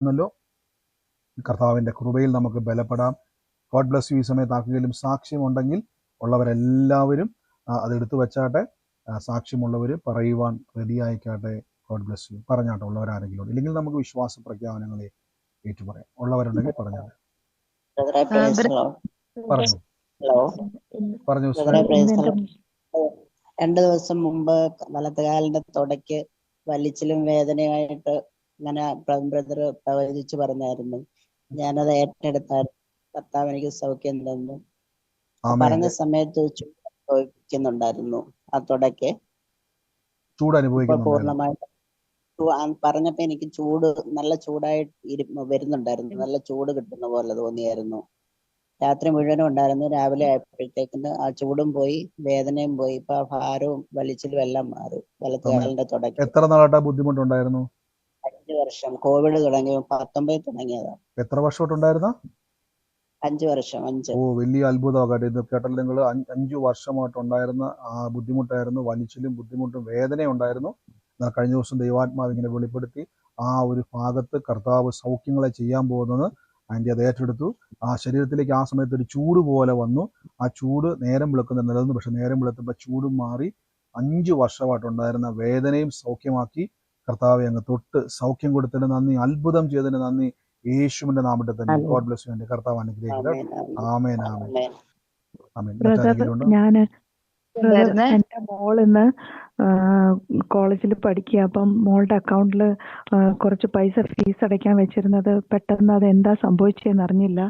എന്നല്ലോ കർത്താവിന്റെ കൃപയിൽ നമുക്ക് ബലപ്പെടാം. ഗോഡ് ബ്ലസ് യു ഈ സമയത്ത് ആർക്കെങ്കിലും സാക്ഷ്യമുണ്ടെങ്കിൽ ഉള്ളവരെല്ലാവരും അതെടുത്തു വെച്ചാട്ടെ സാക്ഷ്യമുള്ളവർ പറയുവാൻ റെഡിയായിക്കാട്ടെ ഗോഡ് ബ്ലസ് യു പറഞ്ഞാട്ടെ ഉള്ളവരാരെങ്കിലും. ഇല്ലെങ്കിൽ നമുക്ക് വിശ്വാസ പ്രഖ്യാപനങ്ങളെ ഏറ്റുപറയാം. ഉള്ളവരുണ്ടെങ്കിൽ പറഞ്ഞാട്ടെ. പറഞ്ഞു? പറഞ്ഞു പ്രൈസ് രണ്ടു ദിവസം മുമ്പ് വലത്തുകാലിന്റെ തുടയ്ക്ക് വലിച്ചിലും വേദനയായിട്ട് ഇങ്ങനെ ബ്രദർ പ്രവചിച്ചു പറഞ്ഞായിരുന്നു. ഞാനത് ഏറ്റെടുത്തായിരുന്നു. കർത്താവ് എനിക്ക് സൗഖ്യം തന്നു. പറഞ്ഞ സമയത്ത് ചോദിക്കുന്നുണ്ടായിരുന്നു അനുഭവിക്കുന്നുണ്ടായിരുന്നു ആ തുടക്കെ ചൂട് അനുഭവിക്കുന്നു പൂർണമായിട്ട് പറഞ്ഞപ്പോ എനിക്ക് ചൂട് നല്ല ചൂടായിട്ട് ഇരി വരുന്നുണ്ടായിരുന്നു. നല്ല ചൂട് കിട്ടുന്ന പോലെ തോന്നിയായിരുന്നു. രാത്രി മുഴുവനും ഉണ്ടായിരുന്നു. രാവിലെ ആയപ്പോഴത്തേക്കിന് ആ ചൂടും പോയി വേദനയും പോയി. ഇപ്പൊ ആ ഭാരവും വലിച്ചിലും എല്ലാം മാറി. വലത്തുകാലിന്റെ തുടക്കം എത്ര നാളായിട്ട് ബുദ്ധിമുട്ടുണ്ടായിരുന്നു? അഞ്ചു വർഷം. കോവിഡ് തുടങ്ങി പത്തൊമ്പതിൽ തുടങ്ങിയതാണ് എത്ര വർഷമായിട്ടുണ്ടായിരുന്ന? അഞ്ചു വർഷം അഞ്ച്. ഓ വലിയ അത്ഭുതമാകട്ടെ ഇത് കേട്ടല്ലോ നിങ്ങൾ അഞ്ചു വർഷമായിട്ടുണ്ടായിരുന്ന ആ ബുദ്ധിമുട്ടായിരുന്നു. വലിച്ചിലും ബുദ്ധിമുട്ടും വേദനയും ഉണ്ടായിരുന്നു. എന്നാൽ കഴിഞ്ഞ ദിവസം ദൈവാത്മാവ് ഇങ്ങനെ വെളിപ്പെടുത്തി ആ ഒരു ഭാഗത്ത് കർത്താവ് സൗഖ്യങ്ങളെ ചെയ്യാൻ പോകുന്നത് ആന്റി അത് ഏറ്റെടുത്തു. ആ ശരീരത്തിലേക്ക് ആ സമയത്ത് ഒരു ചൂട് പോലെ വന്നു. ആ ചൂട് നേരം വിളക്കുന്ന നിലനിന്നു. പക്ഷെ നേരം വിളത്തുമ്പോൾ ചൂടും മാറി അഞ്ചു വർഷമായിട്ടുണ്ടായിരുന്ന വേദനയും സൗഖ്യമാക്കി. കർത്താവെ അങ്ങ് തൊട്ട് സൗഖ്യം കൊടുത്തതിന് നന്ദി അത്ഭുതം ചെയ്തതിന് നന്ദി. യേശുവിന്റെ നാമത്തിൽ തന്നെ. ഗോഡ് ബ്ലസ് യു കർത്താവ് അനുഗ്രഹിക്കുക ആമേൻ ആമേൻ. ആമേൻ ആമേൻ. എന്റെ മോൾ ഇന്ന് കോളേജിൽ പഠിക്കുക അപ്പം മോളുടെ അക്കൗണ്ടിൽ കുറച്ച് പൈസ ഫീസ് അടയ്ക്കാൻ വെച്ചിരുന്നത് പെട്ടെന്ന് അത് എന്താ സംഭവിച്ചതെന്ന് അറിഞ്ഞില്ല.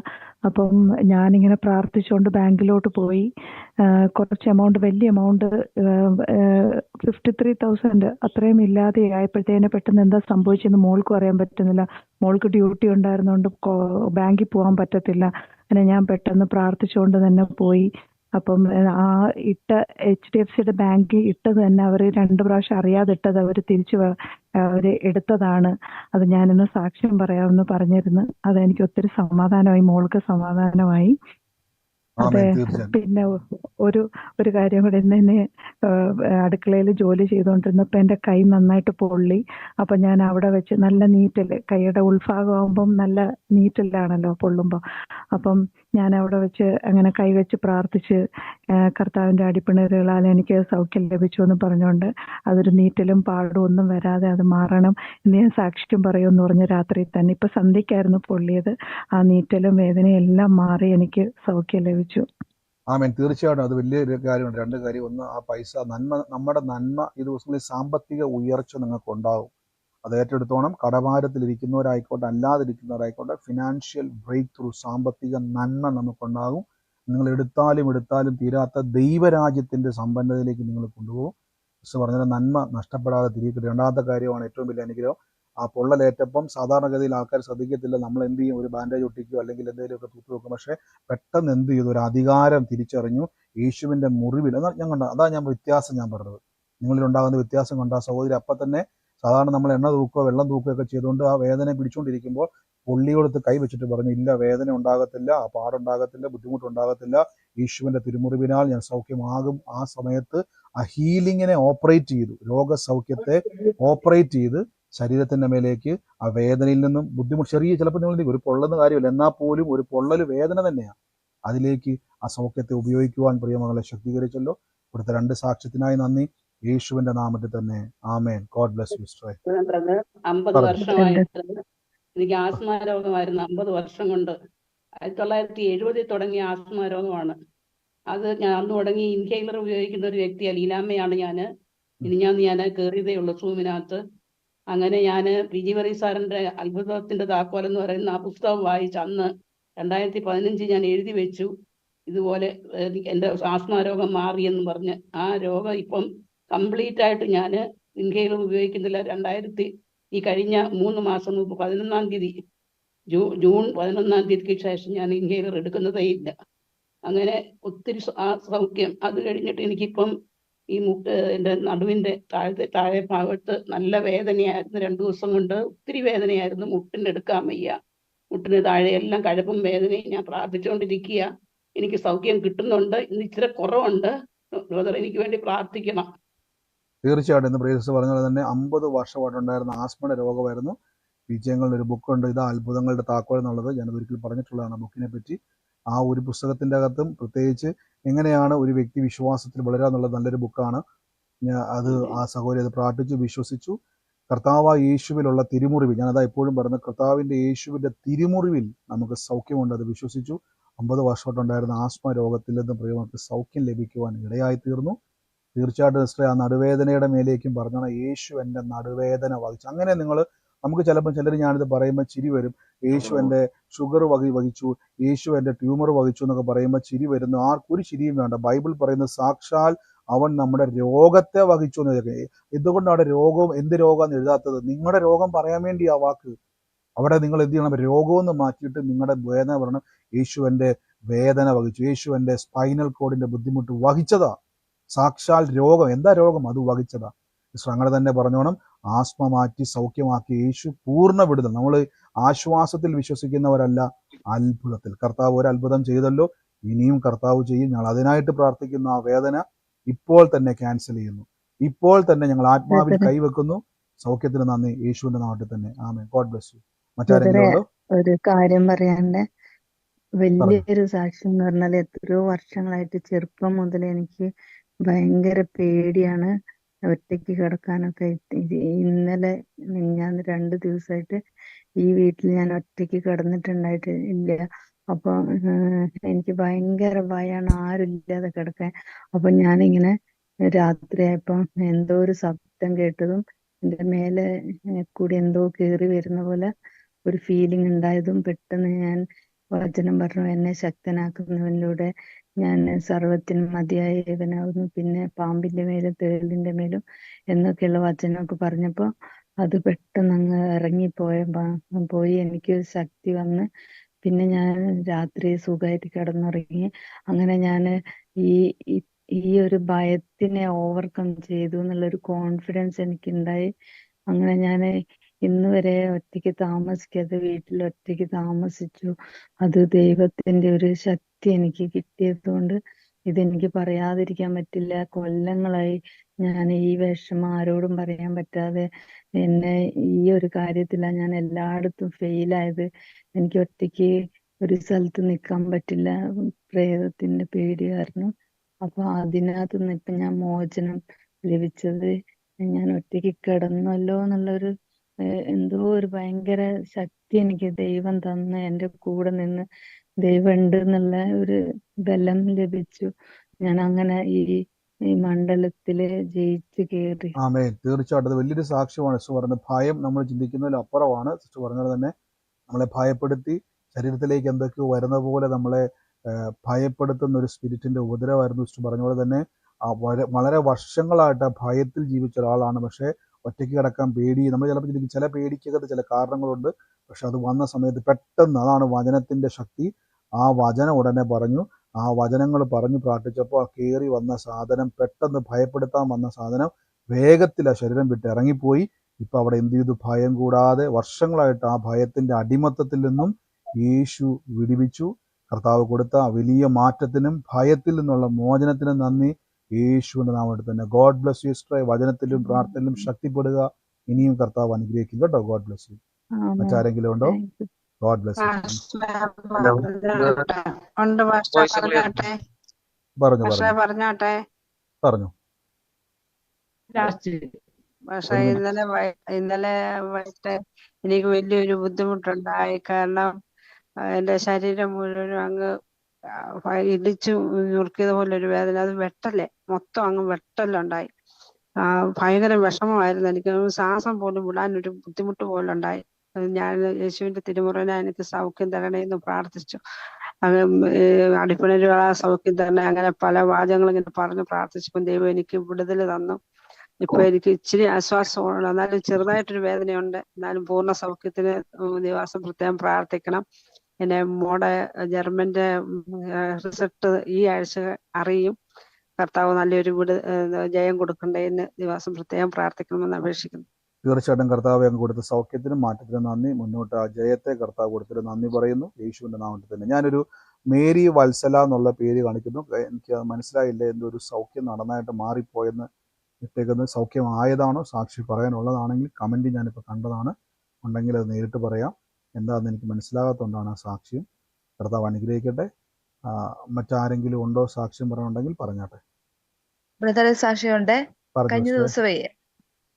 അപ്പം ഞാനിങ്ങനെ പ്രാർത്ഥിച്ചുകൊണ്ട് ബാങ്കിലോട്ട് പോയി. കുറച്ച് എമൗണ്ട് വലിയ എമൗണ്ട് ഫിഫ്റ്റി ത്രീ തൗസൻഡ് അത്രയും ഇല്ലാതെ ആയപ്പോഴത്തേന് പെട്ടെന്ന് എന്താ സംഭവിച്ചെന്ന് മോൾക്കും അറിയാൻ പറ്റുന്നില്ല. മോൾക്ക് ഡ്യൂട്ടി ഉണ്ടായിരുന്നുകൊണ്ട് ബാങ്കിൽ പോകാൻ പറ്റത്തില്ല. അങ്ങനെ ഞാൻ പെട്ടെന്ന് പ്രാർത്ഥിച്ചുകൊണ്ട് തന്നെ പോയി. അപ്പം ആ ഇട്ട എച്ച് ഡി എഫ് സിയുടെ ബാങ്കിൽ ഇട്ടത് തന്നെ അവർ രണ്ട് പ്രാവശ്യം അറിയാതിട്ടത് അവർ തിരിച്ചു അവർ എടുത്തതാണ്. അത് ഞാനിന്ന് സാക്ഷ്യം പറയാമെന്ന് പറഞ്ഞിരുന്നു. അതെനിക്ക് ഒത്തിരി സമാധാനമായി മോൾക്ക് സമാധാനമായി. അതെ പിന്നെ ഒരു ഒരു കാര്യം കൂടെ ഇന്ന് എന്നെ അടുക്കളയിൽ ജോലി ചെയ്തുകൊണ്ടിരുന്നപ്പോൾ എന്റെ കൈ നന്നായിട്ട് പൊള്ളി. അപ്പം ഞാൻ അവിടെ വെച്ച് നല്ല നീറ്റിൽ കൈയുടെ ഉൾഭാഗമാകുമ്പം നല്ല നീറ്റിലാണല്ലോ പൊള്ളുമ്പോൾ. അപ്പം ഞാൻ അവിടെ വെച്ച് അങ്ങനെ കൈവച്ച് പ്രാർത്ഥിച്ച് കർത്താവിന്റെ അടിപ്പിണരുകളാൽ എനിക്ക് സൗഖ്യം ലഭിച്ചു എന്ന് പറഞ്ഞുകൊണ്ട് അതൊരു നീറ്റലും പാടും ഒന്നും വരാതെ അത് മാറണം എന്ന് ഞാൻ സാക്ഷ്യം പറയുമെന്ന് പറഞ്ഞ രാത്രി തന്നെ. ഇപ്പം സന്ധ്യക്കായിരുന്നു പൊള്ളിയത്. ആ നീറ്റലും വേദനയും എല്ലാം മാറി എനിക്ക് സൗഖ്യം ലഭിച്ചു. ആമേൻ. തീർച്ചയായിട്ടും അത് വലിയൊരു കാര്യമുണ്ട് രണ്ട് കാര്യം. ഒന്ന് ആ പൈസ നന്മ നമ്മുടെ നന്മ ഈ ദിവസങ്ങളിൽ സാമ്പത്തിക ഉയർച്ച നിങ്ങൾക്ക് ഉണ്ടാകും അത് ഏറ്റെടുത്തോണം. കടഭാരത്തിലിരിക്കുന്നവരായിക്കോട്ടെ അല്ലാതിരിക്കുന്നവരായിക്കോട്ടെ ഫിനാൻഷ്യൽ ബ്രേക്ക് ത്രൂ സാമ്പത്തിക നന്മ നമുക്കുണ്ടാകും. നിങ്ങൾ എടുത്താലും എടുത്താലും തീരാത്ത ദൈവരാജ്യത്തിന്റെ സമ്പന്നതയിലേക്ക് നിങ്ങൾ കൊണ്ടുപോകും. മിസ് പറഞ്ഞാൽ നന്മ നഷ്ടപ്പെടാതെ തിരികെ രണ്ടാമത്തെ കാര്യമാണ് ഏറ്റവും വലിയ അനുഗ്രഹം. ആ പൊള്ളലേറ്റപ്പം സാധാരണഗതിയിൽ ആൾക്കാർ ശ്രദ്ധിക്കത്തില്ല. നമ്മൾ എന്ത് ചെയ്യും? ഒരു ബാൻഡേജ് ഒട്ടിക്കുകയോ അല്ലെങ്കിൽ എന്തെങ്കിലുമൊക്കെ തൂത്തു വെക്കും. പക്ഷേ പെട്ടെന്ന് എന്ത് ചെയ്തു? ഒരു അധികാരം തിരിച്ചറിഞ്ഞു. യേശുവിന്റെ മുറിവിൽ എന്നാൽ ഞാൻ കണ്ട. അതാ ഞാൻ വ്യത്യാസം ഞാൻ പറഞ്ഞത്. നിങ്ങളിൽ ഉണ്ടാകുന്ന വ്യത്യാസം കണ്ട. സഹോദരി അപ്പം തന്നെ സാധാരണ നമ്മൾ എണ്ണ തൂക്കുകയോ വെള്ളം തൂക്കുകയോ ഒക്കെ ചെയ്തുകൊണ്ട് ആ വേദന പിടിച്ചുകൊണ്ടിരിക്കുമ്പോൾ പുള്ളിയോടത്ത് കൈ വെച്ചിട്ട് പറഞ്ഞു ഇല്ല വേദന ഉണ്ടാകത്തില്ല ആ പാടുണ്ടാകത്തില്ല ബുദ്ധിമുട്ടുണ്ടാകത്തില്ല യേശുവിന്റെ തിരുമുറിവിനാൽ ഞാൻ സൗഖ്യമാകും. ആ സമയത്ത് ആ ഹീലിങ്ങിനെ ഓപ്പറേറ്റ് ചെയ്തു രോഗസൗഖ്യത്തെ ഓപ്പറേറ്റ് ചെയ്ത് ശരീരത്തിന്റെ മേലേക്ക് ആ വേദനയിൽ നിന്നും ബുദ്ധിമുട്ട് ചെറിയ ചിലപ്പോൾ നിങ്ങൾ ഒരു പൊള്ളുന്ന കാര്യമില്ല എന്നാൽ പോലും ഒരു പൊള്ളൽ വേദന തന്നെയാണ്. അതിലേക്ക് ആ സൗഖ്യത്തെ ഉപയോഗിക്കുവാൻ പ്രിയമകളെ ശക്തീകരിച്ചല്ലോ. ഇവിടുത്തെ രണ്ട് സാക്ഷ്യത്തിനായി നന്ദി. യേശുവിന്റെ നാമത്തിൽ തന്നെ. ആമേൻ. ഗോഡ് ബ്ലസ് യു സ്ട്രൈ അമ്പത്. വർഷമായിട്ട് എനിക്ക് ആസ്മ രോഗമായിരുന്നു അമ്പത് വർഷം കൊണ്ട്. ആയിരത്തി തൊള്ളായിരത്തി എഴുപതിൽ തുടങ്ങിയ ആസ്മ രോഗമാണ്. അത് ഞാൻ അന്ന് തുടങ്ങി ഇൻഹേലർ ഉപയോഗിക്കുന്ന ഒരു വ്യക്തി അലീലാമ്മയാണ് ഞാൻ ഇനി ഞാൻ ഞാൻ കയറിയതേ ഉള്ളൂ സൂമിനകത്ത് അങ്ങനെ ഞാൻ പി. ജി. വറി സാറിന്റെ അത്ഭുതത്തിന്റെ താക്കോൽ എന്ന് പറയുന്ന ആ പുസ്തകം വായിച്ച് അന്ന് രണ്ടായിരത്തി പതിനഞ്ച് ഞാൻ എഴുതി വെച്ചു. ഇതുപോലെ എന്റെ എന്റെ ആസ്മ രോഗം മാറിയെന്ന് പറഞ്ഞ്. ആ രോഗം ഇപ്പം കംപ്ലീറ്റ് ആയിട്ട് ഞാൻ ഇൻഹേലർ ഉപയോഗിക്കുന്നില്ല. രണ്ടായിരത്തി ഈ കഴിഞ്ഞ മൂന്ന് മാസം മുമ്പ് പതിനൊന്നാം തീയതി ജൂ ജൂൺ പതിനൊന്നാം തീയതിക്ക് ശേഷം ഞാൻ ഇൻഹേലർ എടുക്കുന്നതേ ഇല്ല. അങ്ങനെ ഒത്തിരി സൗഖ്യം അത് കഴിഞ്ഞിട്ട് എനിക്കിപ്പം ഈ മുട്ട് എന്റെ നടുവിന്റെ താഴത്തെ താഴെ ഭാഗത്ത് നല്ല വേദനയായിരുന്നു. രണ്ടു ദിവസം കൊണ്ട് ഒത്തിരി വേദനയായിരുന്നു. മുട്ടിന് എടുക്കാൻ വയ്യ. മുട്ടിന് താഴെ എല്ലാം കഴപ്പും വേദനയും ഞാൻ പ്രാർത്ഥിച്ചുകൊണ്ടിരിക്കുക. എനിക്ക് സൗഖ്യം കിട്ടുന്നുണ്ട്. ഇന്ന് ഇച്ചിരി കുറവുണ്ട്. ബ്രദർ എനിക്ക് വേണ്ടി പ്രാർത്ഥിക്കണം. തീർച്ചയായിട്ടും ഇന്ന് പ്രിയസ് പറഞ്ഞ പോലെ തന്നെ അമ്പത് വർഷമായിട്ടുണ്ടായിരുന്ന ആസ്മയുടെ രോഗമായിരുന്നു. വിജയങ്ങളുടെ ഒരു ബുക്കുണ്ട് ഇത് അത്ഭുതങ്ങളുടെ താക്കോൽ എന്നുള്ളത് ഞാനത് ഒരിക്കൽ പറഞ്ഞിട്ടുള്ളതാണ് ബുക്കിനെ പറ്റി. ആ ഒരു പുസ്തകത്തിന്റെ അകത്തും പ്രത്യേകിച്ച് എങ്ങനെയാണ് ഒരു വ്യക്തി വിശ്വാസത്തിൽ വളരുക എന്നുള്ളത് നല്ലൊരു ബുക്കാണ് ഞാൻ അത് ആ സഹോദരി അത് പ്രാർത്ഥിച്ചു വിശ്വസിച്ചു. കർത്താവ് യേശുവിലുള്ള തിരുമുറിവിൽ ഞാനതാ എപ്പോഴും പറയുന്നത് കർത്താവിന്റെ യേശുവിന്റെ തിരുമുറിവിൽ നമുക്ക് സൗഖ്യമുണ്ട് അത് വിശ്വസിച്ചു. അമ്പത് വർഷമായിട്ടുണ്ടായിരുന്ന ആസ്മ രോഗത്തിൽ നിന്നും പ്രിയമർക്ക് സൗഖ്യം ലഭിക്കുവാൻ ഇടയായി തീർന്നു തീർച്ചയായിട്ടും സിസ്റ്ററെ ആ നടുവേദനയുടെ മേലേക്കും പറഞ്ഞാണ് യേശു എന്റെ നടുവേദന വഹിച്ചു. അങ്ങനെ നിങ്ങൾ നമുക്ക് ചിലപ്പോൾ ചിലർ ഞാനിത് പറയുമ്പോൾ ചിരി വരും. യേശു എന്റെ ഷുഗർ വഹി വഹിച്ചു. യേശു എന്റെ ട്യൂമർ വഹിച്ചു എന്നൊക്കെ പറയുമ്പോൾ ചിരി വരുന്നു. ആർക്കൊരു ചിരിയും വേണ്ട. ബൈബിൾ പറയുന്നത് സാക്ഷാൽ അവൻ നമ്മുടെ രോഗത്തെ വഹിച്ചു എന്ന് എഴുതി. എന്തുകൊണ്ടാണ് രോഗവും എന്ത് രോഗമെന്ന് എഴുതാത്തത്? നിങ്ങളുടെ രോഗം പറയാൻ വേണ്ടി ആ വാക്ക്. അവിടെ നിങ്ങൾ എന്ത് ചെയ്യണം? രോഗമെന്ന് മാറ്റിയിട്ട് നിങ്ങളുടെ വേദന പറയണം. യേശു എന്റെ വേദന വഹിച്ചു. യേശു എന്റെ സ്പൈനൽ കോഡിന്റെ ബുദ്ധിമുട്ട് വഹിച്ചതാ. സാക്ഷാൽ രോഗം. എന്താ രോഗം? അത് വഹിച്ചതാ. അങ്ങനെ തന്നെ പറഞ്ഞോണം ആസ്മ മാറ്റി സൗഖ്യമാക്കി യേശു പൂർണ വിടുതൽ. നമ്മൾ ആശ്വാസത്തിൽ വിശ്വസിക്കുന്നവരല്ല അത്ഭുതത്തിൽ. കർത്താവ് ഒരു അത്ഭുതം ചെയ്തല്ലോ ഇനിയും കർത്താവ് ചെയ്യും. ഞങ്ങൾ അതിനായിട്ട് പ്രാർത്ഥിക്കുന്ന. ആ വേദന ഇപ്പോൾ തന്നെ ക്യാൻസൽ ചെയ്യുന്നു. ഇപ്പോൾ തന്നെ ഞങ്ങൾ ആത്മാവിൽ. കൈവെക്കുന്നു. സൗഖ്യത്തിന് നന്ദി. യേശുവിന്റെ നാട്ടിൽ തന്നെ. ആമേ ഗോഡ് ബ്ലസ് യു മറ്റാരെങ്കിലും ഒരു കാര്യം പറയാണ്ട് വലിയൊരു സാക്ഷ്യം എന്ന് പറഞ്ഞാൽ എത്രയോ വർഷങ്ങളായിട്ട് ചെറുപ്പം മുതൽ എനിക്ക് ഭയങ്കര പേടിയാണ് ഒറ്റയ്ക്ക് കിടക്കാനൊക്കെ. ഇന്നലെ ഞാൻ രണ്ട് ദിവസമായിട്ട് ഈ വീട്ടിൽ ഞാൻ ഒറ്റയ്ക്ക് കിടന്നിട്ടുണ്ടായിട്ട് ഇല്ല. അപ്പൊ എനിക്ക് ഭയങ്കര ഭയാണ് ആരുമില്ലാതെ കിടക്കാൻ. അപ്പൊ ഞാനിങ്ങനെ രാത്രിയായപ്പോ എന്തോ ഒരു ശബ്ദം കേട്ടതും എന്റെ മേലെ കൂടി എന്തോ കേറി വരുന്ന പോലെ ഒരു ഫീലിംഗ് ഉണ്ടായതും പെട്ടെന്ന് ഞാൻ വചനം പറഞ്ഞു എന്നെ ശക്തനാക്കുന്നവനിലൂടെ ഞാൻ സർവത്തിനും മതിയായ ഏവനാകുന്നു പിന്നെ പാമ്പിന്റെ മേലും തേളിന്റെ മേലും എന്നൊക്കെയുള്ള വചനമൊക്കെ പറഞ്ഞപ്പോ അത് പെട്ടെന്ന് അങ്ങ് ഇറങ്ങിപ്പോയ പോയി എനിക്ക് ശക്തി വന്ന് പിന്നെ ഞാൻ രാത്രി സുഖമായിട്ട് കിടന്നുറങ്ങി. അങ്ങനെ ഞാൻ ഈ- ഈ ഒരു ഭയത്തിനെ ഓവർകം ചെയ്തു എന്നുള്ളൊരു കോൺഫിഡൻസ് എനിക്കുണ്ടായി. അങ്ങനെ ഞാൻ ഇന്ന് വരെ ഒറ്റയ്ക്ക് താമസിക്കാതെ വീട്ടിൽ ഒറ്റയ്ക്ക് താമസിച്ചു. അത് ദൈവത്തിന്റെ ഒരു ശക്തി എനിക്ക് കിട്ടിയത് കൊണ്ട് ഇതെനിക്ക് പറയാതിരിക്കാൻ പറ്റില്ല. കൊല്ലങ്ങളായി ഞാൻ ഈ വിഷമം ആരോടും പറയാൻ പറ്റാതെ എന്നെ ഈ ഒരു കാര്യത്തിലാണ് ഞാൻ എല്ലായിടത്തും ഫെയിലായത് എനിക്ക് ഒറ്റയ്ക്ക് ഒരു സ്ഥലത്ത് നിൽക്കാൻ പറ്റില്ല. പ്രേതത്തിന്റെ പേടി കാരണം. അപ്പൊ അതിനകത്ത് നിന്ന് ഇപ്പൊ ഞാൻ മോചനം ലഭിച്ചത് ഞാൻ ഒറ്റയ്ക്ക് കിടന്നല്ലോ എന്നുള്ളൊരു എന്തോ ഒരു ഭയങ്കര ശക്തി എനിക്ക് ദൈവം തന്ന് എന്റെ കൂടെ നിന്ന് ദൈവം ഉണ്ട് എന്നുള്ള ഒരു ബലം ലഭിച്ചു. ഞാൻ അങ്ങനെ ഈ ഈ മണ്ഡലത്തിൽ ജയിച്ചു കയറി ആമേ തീർച്ചയായിട്ടും വലിയൊരു സാക്ഷ്യമാണ്. സിസ്റ്റർ പറഞ്ഞത് ഭയം നമ്മൾ ചിന്തിക്കുന്നതിൽ അപ്പുറമാണ്. സിസ്റ്റർ പറഞ്ഞത് തന്നെ നമ്മളെ ഭയപ്പെടുത്തി ശരീരത്തിലേക്ക് എന്തൊക്കെയോ വരുന്ന പോലെ നമ്മളെ ഭയപ്പെടുത്തുന്ന ഒരു സ്പിരിറ്റിന്റെ ഉപദ്രവമായിരുന്നു സിസ്റ്റർ പറഞ്ഞ പോലെ തന്നെ. വളരെ വർഷങ്ങളായിട്ട് ഭയത്തിൽ ജീവിച്ച ഒരാളാണ്. പക്ഷേ ഒറ്റയ്ക്ക് കിടക്കാൻ പേടി. നമ്മൾ ചിലപ്പോൾ ചില പേടിക്കകത്ത് ചില കാരണങ്ങളുണ്ട്. പക്ഷെ അത് വന്ന സമയത്ത് പെട്ടെന്ന് അതാണ് വചനത്തിന്റെ ശക്തി. ആ വചനം ഉടനെ പറഞ്ഞു. ആ വചനങ്ങൾ പറഞ്ഞു പ്രാർത്ഥിച്ചപ്പോൾ ആ കയറി വന്ന സാധനം പെട്ടെന്ന് ഭയപ്പെടുത്താൻ വന്ന സാധനം വേഗത്തിൽ ആ ശരീരം വിട്ട് ഇറങ്ങിപ്പോയി. ഇപ്പം അവിടെ എന്ത് ചെയ്തു? ഭയം കൂടാതെ വർഷങ്ങളായിട്ട് ആ ഭയത്തിന്റെ അടിമത്തത്തിൽ നിന്നും യേശു വിടിവിച്ചു. കർത്താവ് കൊടുത്ത ആ വലിയ മാറ്റത്തിനും ഭയത്തിൽ നിന്നുള്ള മോചനത്തിനും നന്ദി. യേശുവിന്റെ നാമത്തിൽ തന്നെ. ഗോഡ് ബ്ലസ് യു സ്ട്രൈ വചനത്തിലും പ്രാർത്ഥനയിലും ശക്തിപ്പെടുക. ഇനിയും കർത്താവ് അനുഗ്രഹിക്കും. കേട്ടോ. God bless you. മറ്റാരെങ്കിലും ഉണ്ടോ? ഗോഡ് ബ്ലസ് പറഞ്ഞു പറഞ്ഞു പറഞ്ഞോട്ടെ. പറഞ്ഞു. ലാസ്റ്റ്. പക്ഷെ ഇന്നലെ ഇന്നലെ വൈകിട്ട് എനിക്ക് വലിയൊരു ബുദ്ധിമുട്ടുണ്ടായി. കാരണം എന്റെ ശരീരം മുഴുവനും അങ്ങ് ഇടിച്ചു ഞുറുക്കിയത് പോലെ ഒരു വേദന. അത് വെട്ടല്ലേ മൊത്തം അങ്ങ് വെട്ടലുണ്ടായി. ഭയങ്കര വിഷമമായിരുന്നു. എനിക്ക് ശ്വാസം പോലും വിടാൻ ഒരു ബുദ്ധിമുട്ട് പോലെ ഉണ്ടായി അത് ഞാൻ യേശുവിന്റെ തിരുമുറനെ എനിക്ക് സൗഖ്യം തരണേ എന്ന് പ്രാർത്ഥിച്ചു. അങ്ങ് ആ സൗഖ്യം തരണേ അങ്ങനെ പല വാചകങ്ങൾ ഇങ്ങനെ പറഞ്ഞു പ്രാർത്ഥിച്ചപ്പോൾ ദൈവം എനിക്ക് വിടുതൽ തന്നു. ഇപ്പൊ എനിക്ക് ഇച്ചിരി ആശ്വാസമാണ്. എന്നാലും ചെറുതായിട്ടൊരു വേദനയുണ്ട്. എന്നാലും പൂർണ സൗഖ്യത്തിന് ദിവസം പ്രത്യേകം പ്രാർത്ഥിക്കണം. എന്നെ മോടെ ജർമ്മന്റെ റിസൾട്ട് ഈ ആഴ്ച അറിയും. കർത്താവ് നല്ലൊരു വിട് ജയം കൊടുക്കണ്ടേ എന്ന് ദിവസം പ്രത്യേകം പ്രാർത്ഥിക്കണമെന്ന് അപേക്ഷിക്കുന്നു. തീർച്ചയായിട്ടും കർത്താവ് അങ്ങ് കൊടുത്ത സൗഖ്യത്തിനും മാറ്റത്തിനും നന്ദി. മുന്നോട്ട് ആ ജയത്തെ കർത്താവ് കൊടുത്തിട്ട് നന്ദി പറയുന്നു. യേശുവിന്റെ നാമത്തിൽ തന്നെ. ഞാനൊരു മേരി വത്സല എന്നുള്ള പേര് കാണിക്കുന്നു. എനിക്ക് അത് മനസ്സിലായില്ല. എന്തോ ഒരു സൗഖ്യം നടന്നായിട്ട് മാറിപ്പോയെന്ന് ഇട്ടേക്കുന്നത് സൗഖ്യമായതാണോ സാക്ഷി പറയാനുള്ളതാണെങ്കിൽ കമന്റ് ഞാനിപ്പോൾ കണ്ടതാണ്. ഉണ്ടെങ്കിൽ അത് നേരിട്ട് പറയാം. എന്താണെന്ന് എനിക്ക് മനസ്സിലാകാത്തതുകൊണ്ടാണ് ആ സാക്ഷ്യം. കർത്താവ് അനുഗ്രഹിക്കട്ടെ. മറ്റാരെങ്കിലും ഉണ്ടോ സാക്ഷ്യം പറയാനുണ്ടെങ്കിൽ പറഞ്ഞാട്ടെ. ബ്രദറെ സാക്ഷിയുണ്ട് കഴിഞ്ഞ ദിവസം ദിവസമേ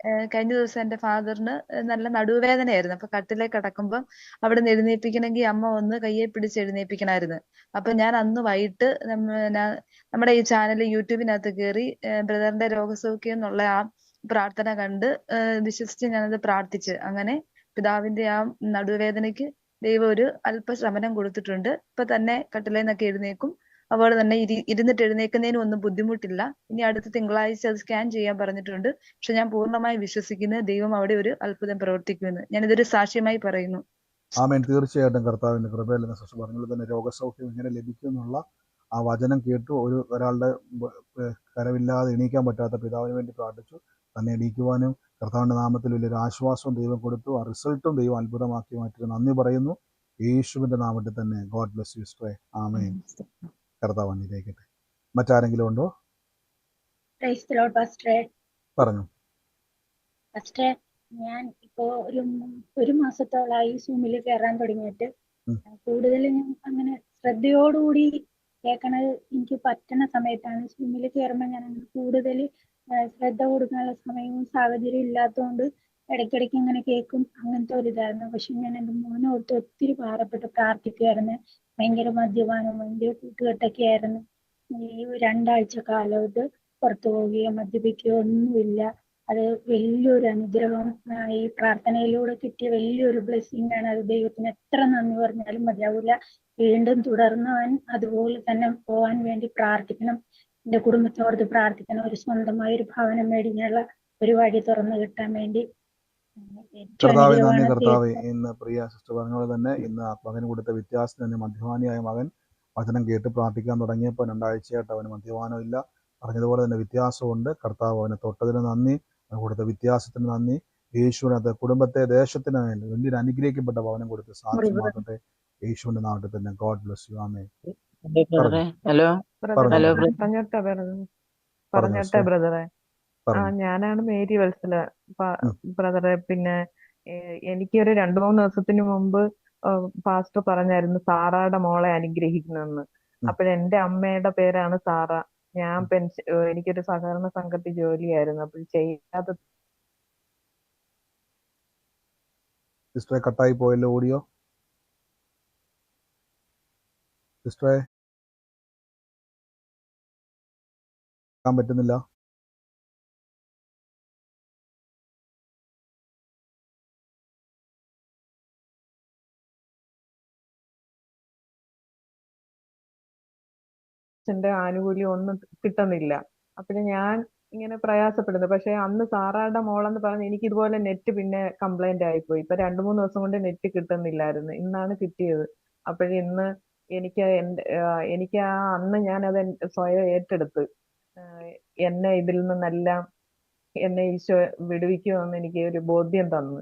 കഴിഞ്ഞ ദിവസം എന്റെ ഫാദറിന് നല്ല നടുവേദനയായിരുന്നു. അപ്പൊ കട്ടിലേക്ക് കിടക്കുമ്പോൾ അവിടെ നിന്ന് എഴുന്നേൽപ്പിക്കണമെങ്കിൽ അമ്മ ഒന്ന് കയ്യെ പിടിച്ച് എഴുന്നേൽപ്പിക്കണമായിരുന്നു. അപ്പൊ ഞാൻ അന്ന് വൈകിട്ട് നമ്മ- നമ്മുടെ ഈ ചാനൽ യൂട്യൂബിനകത്ത് കയറി ബ്രദറിന്റെ രോഗസൗഖ്യം എന്നുള്ള ആ പ്രാർത്ഥന കണ്ട് വിശ്വസിച്ച് ഞാനത് പ്രാർത്ഥിച്ച്. അങ്ങനെ പിതാവിന്റെ ആ നടുവേദനയ്ക്ക് ദൈവം ഒരു അല്പശമനം കൊടുത്തിട്ടുണ്ട്. ഇപ്പൊ തന്നെ കട്ടിലേന്നൊക്കെ എഴുന്നേക്കും അതുപോലെ തന്നെ ഇരി ഇരുന്നിട്ട് എഴുന്നേൽക്കുന്നതിനും ഒന്നും ബുദ്ധിമുട്ടില്ല. ഇനി അടുത്ത തിങ്കളാഴ്ച അത് സ്കാൻ ചെയ്യാൻ പറഞ്ഞിട്ടുണ്ട്. പക്ഷെ ഞാൻ പൂർണമായി വിശ്വസിക്കുന്നത് ദൈവം അവിടെ ഒരു അത്ഭുതം പ്രവർത്തിക്കുമെന്ന്. ഇതൊരു സാക്ഷ്യമായി പറയുന്നു. ആമേൻ. തീർച്ചയായിട്ടും കർത്താവിന്റെ കൃപയിൽ സിസ്റ്റർ പറഞ്ഞത് തന്നെ രോഗസൗഖ്യം ഇങ്ങനെ ലഭിക്കും എന്നുള്ള ആ വചനം കേട്ടു. ഒരു ഒരാളുടെ കരവില്ലാതെ എണീക്കാൻ പറ്റാത്ത പിതാവിന് വേണ്ടി പ്രാർത്ഥിച്ചു. തന്നെ എണീക്കുവാനും കർത്താവിന്റെ നാമത്തിൽ വലിയൊരു ആശ്വാസവും ദൈവം കൊടുത്തു. ആ റിസൾട്ടും ദൈവം അത്ഭുതമാക്കി മാറ്റി നന്ദി പറയുന്നു. യേശുവിന്റെ നാമത്തിൽ തന്നെ. ഗോഡ് ബ്ലസ് യു സ്ട്രേ ആമേൻ. കർത്താവ് അനുഗ്രഹിക്കട്ടെ മറ്റാരെങ്കിലും ഉണ്ടോ? പറഞ്ഞു. ഞാൻ ഇപ്പോ ഒരു ഒരു മാസത്തോളായി സൂമിൽ കയറാൻ തുടങ്ങിയിട്ട്. കൂടുതൽ ഞാൻ അങ്ങനെ ശ്രദ്ധയോടുകൂടി കേൾക്കണത് എനിക്ക് പറ്റണ സമയത്താണ്. സൂമിൽ കയറുമ്പോൾ ഞാൻ അങ്ങനെ കൂടുതൽ ശ്രദ്ധ കൊടുക്കാനുള്ള സമയവും സാഹചര്യവും ഇല്ലാത്തതുകൊണ്ട് ഇടയ്ക്കിടയ്ക്ക് ഇങ്ങനെ കേൾക്കും. അങ്ങനത്തെ ഒരു ഇതായിരുന്നു പക്ഷെ ഞാൻ എന്റെ മോനെ ഓർത്ത് ഒത്തിരി പാറപ്പെട്ട് പ്രാർത്ഥിക്കുമായിരുന്നു ഭയങ്കര മദ്യപാനം ഭയങ്കര കൂട്ടുകെട്ടൊക്കെ ആയിരുന്നു. ഈ രണ്ടാഴ്ച കാലം ഇത് പുറത്തു പോവുകയോ മദ്യപിക്കുകയോ ഒന്നുമില്ല. അത് വലിയൊരു അനുഗ്രഹം ഈ പ്രാർത്ഥനയിലൂടെ കിട്ടിയ വലിയൊരു ബ്ലെസ്സിങ് ആണ്. അത് ദൈവത്തിന് എത്ര നന്ദി പറഞ്ഞാലും മതിയാവില്ല വീണ്ടും തുടർന്നവൻ അതുപോലെ തന്നെ പോവാൻ വേണ്ടി പ്രാർത്ഥിക്കണം. എന്റെ കുടുംബത്തോടത്ത് പ്രാർത്ഥിക്കണം. ഒരു സ്വന്തമായ ഒരു ഭവനം മേടിക്കാനുള്ള ഒരു വഴി തുറന്നു കിട്ടാൻ വേണ്ടി. കർത്താവെ നന്ദി കർത്താവെ. ഇന്ന് പ്രിയ സിസ്റ്റർ പറഞ്ഞ പോലെ തന്നെ ഇന്ന് മകന് കൊടുത്ത വ്യത്യാസം തന്നെ മദ്യപാനിയായ മകൻ വചനം കേട്ട് പ്രാർത്ഥിക്കാൻ തുടങ്ങിയപ്പോൾ രണ്ടാഴ്ചയായിട്ട് അവന് മദ്യപാനം ഇല്ല. പറഞ്ഞതുപോലെ തന്നെ വ്യത്യാസമുണ്ട് കർത്താവ് അവനെ തൊട്ടതിന് നന്ദി അവന് കൊടുത്ത വ്യത്യാസത്തിന് നന്ദി. യേശുവിനകത്ത് കുടുംബത്തെ ദേശത്തിന് വേണ്ടി വലിയൊരു അനുഗ്രഹിക്കപ്പെട്ട ഭവനം കൊടുത്ത് സാക്ഷ്യമാക്കട്ടെ യേശുവിന്റെ നാട്ടിൽ തന്നെ ഗോഡ് ബ്ലസ് യു. ആമേ ഹലോ പറഞ്ഞു. ഹലോ പറഞ്ഞു. പറഞ്ഞോട്ടെ ബ്രദറെ. ആ പറഞ്ഞു ഞാനാണ് മേരി വത്സല. ബ്രദറെ പിന്നെ എനിക്ക് ഒരു രണ്ടു മൂന്ന് ദിവസത്തിന് മുമ്പ് പാസ്റ്റർ പറഞ്ഞായിരുന്നു സാറായുടെ മോളെ അനുഗ്രഹിക്കണമെന്ന് ഉം. അപ്പോഴെന്റെ അമ്മയുടെ പേരാണ് സാറ. ഞാൻ. പെൻഷൻ എനിക്കൊരു സഹകരണ സംഘത്തിൽ ജോലിയായിരുന്നു. അപ്പോൾ ചെയ്യാതെ സിസ്റ്ററെ കട്ടായി പോയല്ലോ ഓഡിയോ. സിസ്റ്ററെ. കേൾക്കാൻ പറ്റുന്നില്ല. അച്ഛന്റെ ആനുകൂല്യം ഒന്നും കിട്ടുന്നില്ല. അപ്പോഴ് ഞാൻ ഇങ്ങനെ പ്രയാസപ്പെടുന്നു. പക്ഷെ അന്ന് സാറായുടെ മോളെന്ന് പറഞ്ഞ് എനിക്ക് ഇതുപോലെ നെറ്റ് പിന്നെ കംപ്ലൈന്റ് ആയിപ്പോയി ഇപ്പൊ രണ്ടു മൂന്ന് ദിവസം കൊണ്ട് നെറ്റ് കിട്ടുന്നില്ലായിരുന്നു. ഇന്നാണ് കിട്ടിയത്. അപ്പോഴ് ഇന്ന് എനിക്ക് എനിക്ക് ആ അന്ന് ഞാൻ അത് സ്വയം ഏറ്റെടുത്ത് എന്നെ ഇതിൽ നിന്നെല്ലാം എന്നെ ഈശോ വിടുവിക്കുമെന്ന് എനിക്ക് ഒരു ബോധ്യം തന്നു.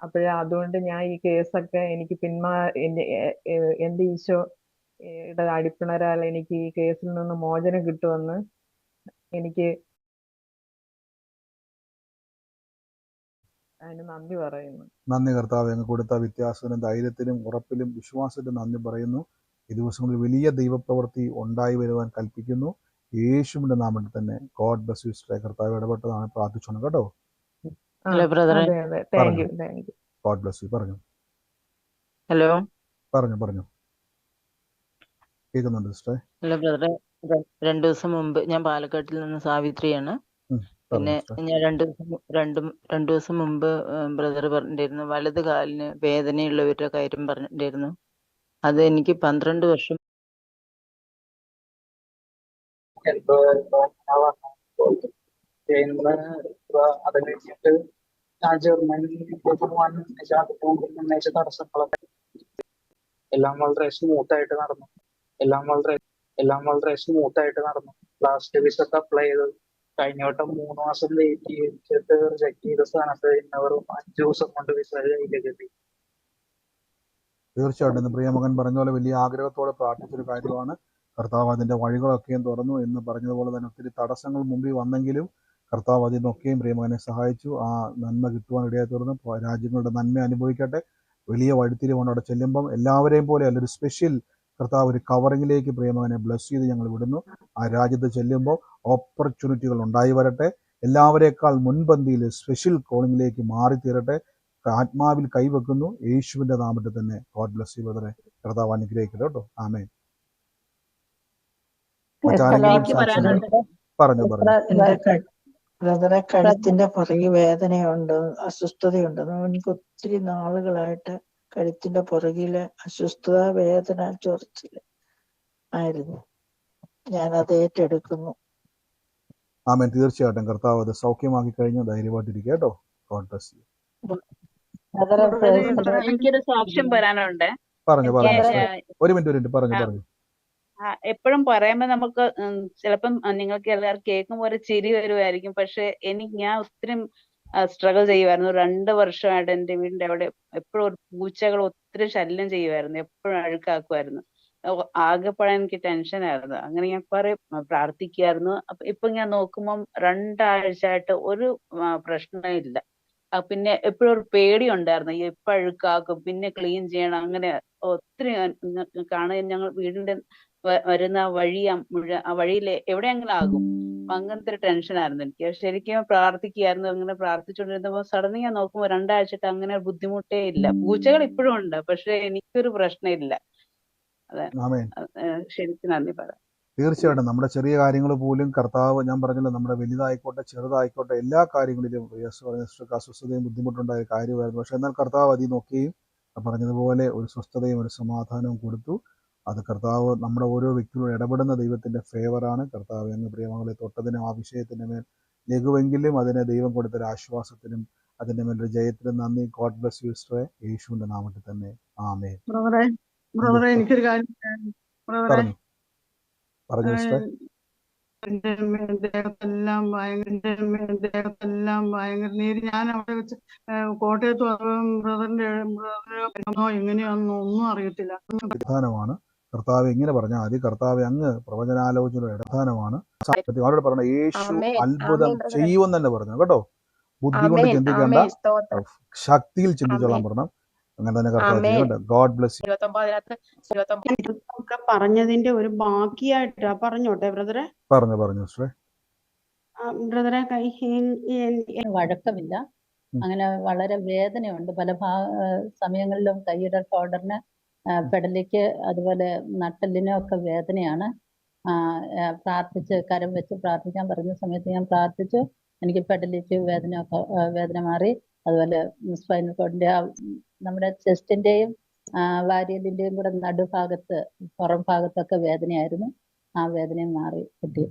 അപ്പോഴ് അതുകൊണ്ട് ഞാൻ ഈ കേസൊക്കെ എനിക്ക് പിന്മാ എന്റെ ഈശോ യുടെ അടിപ്പിണരാൽ എനിക്ക് ഈ കേസിൽ നിന്ന് മോചനം കിട്ടുമെന്ന് എനിക്ക് അതിന് നന്ദി പറയുന്നു. നന്ദി കർത്താവ് അങ്ങ് കൊടുത്ത വ്യത്യാസത്തിനും ധൈര്യത്തിലും ഉറപ്പിലും വിശ്വാസത്തിലും നന്ദി പറയുന്നു. ഈ ദിവസങ്ങളിൽ വലിയ ദൈവപ്രവൃത്തി ഉണ്ടായി വരുവാൻ കൽപ്പിക്കുന്നു. യേശുവിന്റെ നാമത്തിൽ തന്നെ ഗോഡ് ബ്ലസ് യു സിസ്റ്ററെ കർത്താവ് ഇടപെട്ടതാണ് പ്രാർത്ഥിച്ചോണം. കേട്ടോ? ഹലോ ബ്രദർ അതെ അതെ. Thank you thank you God bless you പറഞ്ഞു. ഹലോ പറഞ്ഞു പറഞ്ഞു. കേൾക്കുന്നുണ്ട് സിസ്റ്ററെ? അല്ല ബ്രദറെ രണ്ടു ദിവസം മുമ്പ് ഞാൻ പാലക്കാട്ടിൽ നിന്ന് സാവിത്രിയാണ്. പിന്നെ ഞാൻ രണ്ടു ദിവസം രണ്ടും രണ്ടു ദിവസം മുമ്പ് ബ്രദർ പറഞ്ഞിട്ടുണ്ടായിരുന്നു വലത് കാലിന് വേദനയുള്ളവരുടെ കാര്യം പറഞ്ഞിട്ടുണ്ടായിരുന്നു അത് എനിക്ക് പന്ത്രണ്ട് വർഷം അത് കഴിഞ്ഞിട്ട് ഞാൻ ജർമ്മനിയിലേക്ക് പോകാൻ ഉന്നയിച്ച തടസ്സങ്ങളൊക്കെ എല്ലാം വളരെ സ്മൂത്ത് ആയിട്ട് നടന്നു. എല്ലാം വളരെ എല്ലാം വളരെ സ്മൂത്ത് ആയിട്ട് നടന്നു ലാസ്റ്റ് വിസക്ക് അപ്ലൈ ചെയ്തു. കഴിഞ്ഞ വട്ടം മൂന്ന് മാസം വെയിറ്റ് ചെയ്തിട്ട് റിജക്ട് ചെയ്ത സ്ഥാനത്ത് ഇന്ന് വെറും അഞ്ചു ദിവസം കൊണ്ട് വിസ കയ്യിലേക്ക് എത്തി. തീർച്ചയായിട്ടും. പ്രിയമകൻ പറഞ്ഞ പോലെ വലിയ ആഗ്രഹത്തോടെ പ്രാർത്ഥിച്ചൊരു കാര്യമാണ്. കർത്താവ് അതിന്റെ വഴികളൊക്കെയും തുറന്നു എന്ന് പറഞ്ഞതുപോലെ തന്നെ ഒത്തിരി തടസ്സങ്ങൾ മുമ്പിൽ വന്നെങ്കിലും കർത്താവ് അതിൽ നിന്നൊക്കെയും പ്രിയമകനെ സഹായിച്ചു. ആ നന്മ കിട്ടുവാൻ ഇടയായി തീർന്നു. പോ- രാജ്യങ്ങളുടെ നന്മ അനുഭവിക്കട്ടെ. വലിയ വഴിത്തിരിവാണ് അവിടെ ചെല്ലുമ്പം. എല്ലാവരെയും പോലെ അല്ലൊരു സ്പെഷ്യൽ കർത്താവ് ഒരു കവറിങ്ങിലേക്ക് പ്രിയമകനെ ബ്ലസ് ചെയ്ത് ഞങ്ങൾ വിടുന്നു. ആ രാജ്യത്ത് ചെല്ലുമ്പോൾ ഓപ്പർച്യൂണിറ്റികൾ ഉണ്ടായി വരട്ടെ. എല്ലാവരേക്കാൾ മുൻപന്തിയിൽ സ്പെഷ്യൽ കോളിങ്ങിലേക്ക് മാറി തീരട്ടെ ആത്മാവിൽ കൈവെക്കുന്നു. യേശുവിന്റെ നാമത്തിൽ തന്നെ ഗോഡ് ബ്ലസ് യു ബ്രദറെ കർത്താവ് അനുഗ്രഹിക്കട്ടെ കേട്ടോ. ആമേ പറഞ്ഞു പറഞ്ഞു. ബ്രദറെ കഴുത്തിന്റെ പുറകെ വേദനയുണ്ട് അസ്വസ്ഥതയുണ്ട്. എനിക്ക് ഒത്തിരി നാളുകളായിട്ട് കഴുത്തിന്റെ പുറകിൽ അസ്വസ്ഥത വേദന ചൊറിച്ചിൽ ആയിരുന്നു. ഞാൻ അത് ഏറ്റെടുക്കുന്നു. ആമേൻ. തീർച്ചയായിട്ടും കർത്താവ് അത് സൗഖ്യമാക്കി കഴിഞ്ഞു. ധൈര്യമായിട്ടിരിക്കുക കേട്ടോ. God bless you. എനിക്കൊരു സാക്ഷ്യം പറയാനുണ്ട് പറഞ്ഞു പറഞ്ഞു. ഒരു മിനിറ്റ് ഒരു മിനിറ്റ്. പറഞ്ഞു പറഞ്ഞു. എപ്പോഴും പറയുമ്പോ നമുക്ക് ചിലപ്പം നിങ്ങൾക്ക് എല്ലാവർക്കും കേൾക്കുമ്പോൾ ഒരു ചിരി വരുമായിരിക്കും പക്ഷെ എനിക്ക് ഞാൻ ഒത്തിരി സ്ട്രഗിൾ ചെയ്യുമായിരുന്നു രണ്ട് വർഷമായിട്ട് എന്റെ വീടിന്റെ അവിടെ എപ്പോഴും ഒരു പൂച്ചകൾ ഒത്തിരി ശല്യം ചെയ്യുമായിരുന്നു എപ്പോഴും അഴുക്കാക്കുമായിരുന്നു ആകെപ്പാടെ എനിക്ക് ടെൻഷനായിരുന്നു അങ്ങനെ ഞാൻ കുറെ പ്രാർത്ഥിക്കുമായിരുന്നു അപ്പൊ ഇപ്പൊ ഞാൻ നോക്കുമ്പം രണ്ടാഴ്ച ആയിട്ട് ഒരു പ്രശ്നമില്ല പിന്നെ എപ്പോഴും ഒരു പേടി ഉണ്ടായിരുന്നു എപ്പഴുക്കാക്കും എപ്പോ പിന്നെ ക്ലീൻ ചെയ്യണം അങ്ങനെ ഒത്തിരി കാണാൻ ഞങ്ങൾ വീടിന്റെ വരുന്ന വഴി ആ മുഴ- ആ വഴിയിൽ എവിടെയെങ്കിലും ആകും. അപ്പൊ അങ്ങനത്തെ ഒരു ടെൻഷൻ ആയിരുന്നു എനിക്ക്. ശരിക്കും പ്രാർത്ഥിക്കുകയായിരുന്നു അങ്ങനെ പ്രാർത്ഥിച്ചുകൊണ്ടിരുന്നപ്പോൾ സഡൻലി ഞാൻ നോക്കുമ്പോൾ രണ്ടാഴ്ചയിട്ട് അങ്ങനെ ബുദ്ധിമുട്ടേ ഇല്ല. പൂച്ചകൾ ഇപ്പോഴും ഉണ്ട് പക്ഷെ എനിക്കൊരു പ്രശ്നമില്ല അതെ. ശരിക്കും നന്ദി പറയാം. തീർച്ചയായിട്ടും. നമ്മുടെ ചെറിയ കാര്യങ്ങൾ പോലും കർത്താവ് ഞാൻ പറഞ്ഞല്ലോ നമ്മുടെ വലുതായിക്കോട്ടെ ചെറുതായിക്കോട്ടെ എല്ലാ കാര്യങ്ങളിലും അസ്വസ്ഥതയും ബുദ്ധിമുട്ടുണ്ടായ കാര്യമായിരുന്നു. പക്ഷെ എന്നാൽ കർത്താവ് അതിൽ നോക്കുകയും പറഞ്ഞതുപോലെ ഒരു സ്വസ്ഥതയും ഒരു സമാധാനവും കൊടുത്തു. അത് കർത്താവ് നമ്മുടെ ഓരോ വ്യക്തികളും ഇടപെടുന്ന ദൈവത്തിന്റെ ഫേവറാണ് കർത്താവ് അങ്ങ് പ്രിയമകളെ തൊട്ടതിനും ആ വിഷയത്തിന്റെ മേൽ ലഘുവെങ്കിലും അതിനെ ദൈവം കൊടുത്തൊരു ആശ്വാസത്തിനും അതിന്റെ മേലൊരു ജയത്തിനും നന്ദി. ഗോഡ് ബ്ലസ് യു സ്ട്രേ യേശുവിന്റെ നാമത്തിൽ തന്നെ. ആമേ എനിക്കൊരു കാര്യം. പറഞ്ഞു. സിസ്റ്ററെ എന്റെ ദേഹത്തെല്ലാം ഭയങ്കര ദേഹത്തെല്ലാം ഭയങ്കര. നീര് ഞാൻ അവിടെ വെച്ച് കോട്ടയത്ത് ബ്രദറിന്റെ ബ്രദറിനോ എങ്ങനെയാണെന്നോ ഒന്നും അറിയത്തില്ല. പ്രധാനമാണ്. കർത്താവ് എങ്ങനെ പറഞ്ഞാൽ ആദ്യ കർത്താവ് അങ്ങ് പ്രവചനാലോചന ഇടധാനമാണ് അവരോട് പറഞ്ഞ യേശു അത്ഭുതം ചെയ്യുമെന്ന് തന്നെ പറഞ്ഞു. കേട്ടോ? ബുദ്ധി കൊണ്ട് ചിന്തിക്കേണ്ട ശക്തിയിൽ ചിന്തിച്ചോളാൻ പറഞ്ഞു. അങ്ങനെ തന്നെ കർത്താവ് ഗോഡ് ബ്ലസ് പറഞ്ഞതിന്റെ ഒരു ബാക്കിയായിട്ടാ പറഞ്ഞോട്ടെ ബ്രദറെ? പറഞ്ഞു പറഞ്ഞു ബ്രദറെ വഴക്കമില്ല. അങ്ങനെ വളരെ വേദനയുണ്ട്. പല ഭാഗ സമയങ്ങളിലും കൈയുടെ ഷോൾഡറിന് പെടലിക്ക് അതുപോലെ നട്ടെല്ലിനും ഒക്കെ വേദനയാണ് പ്രാർത്ഥിച്ച് കരം വെച്ച് പ്രാർത്ഥിക്കാൻ പറഞ്ഞ സമയത്ത് ഞാൻ പ്രാർത്ഥിച്ചു. എനിക്ക് പെടലിക്ക് വേദന ഒക്കെ വേദന മാറി. അതുപോലെ സ്പൈനൽ കോഡിന്റെ നമ്മുടെ ചെസ്റ്റിന്റെയും വാരിയലിന്റെയും കൂടെ നടുഭാഗത്ത് പുറം ഭാഗത്തൊക്കെ വേദനയായിരുന്നു. ആ വേദനയും മാറി കിട്ടി.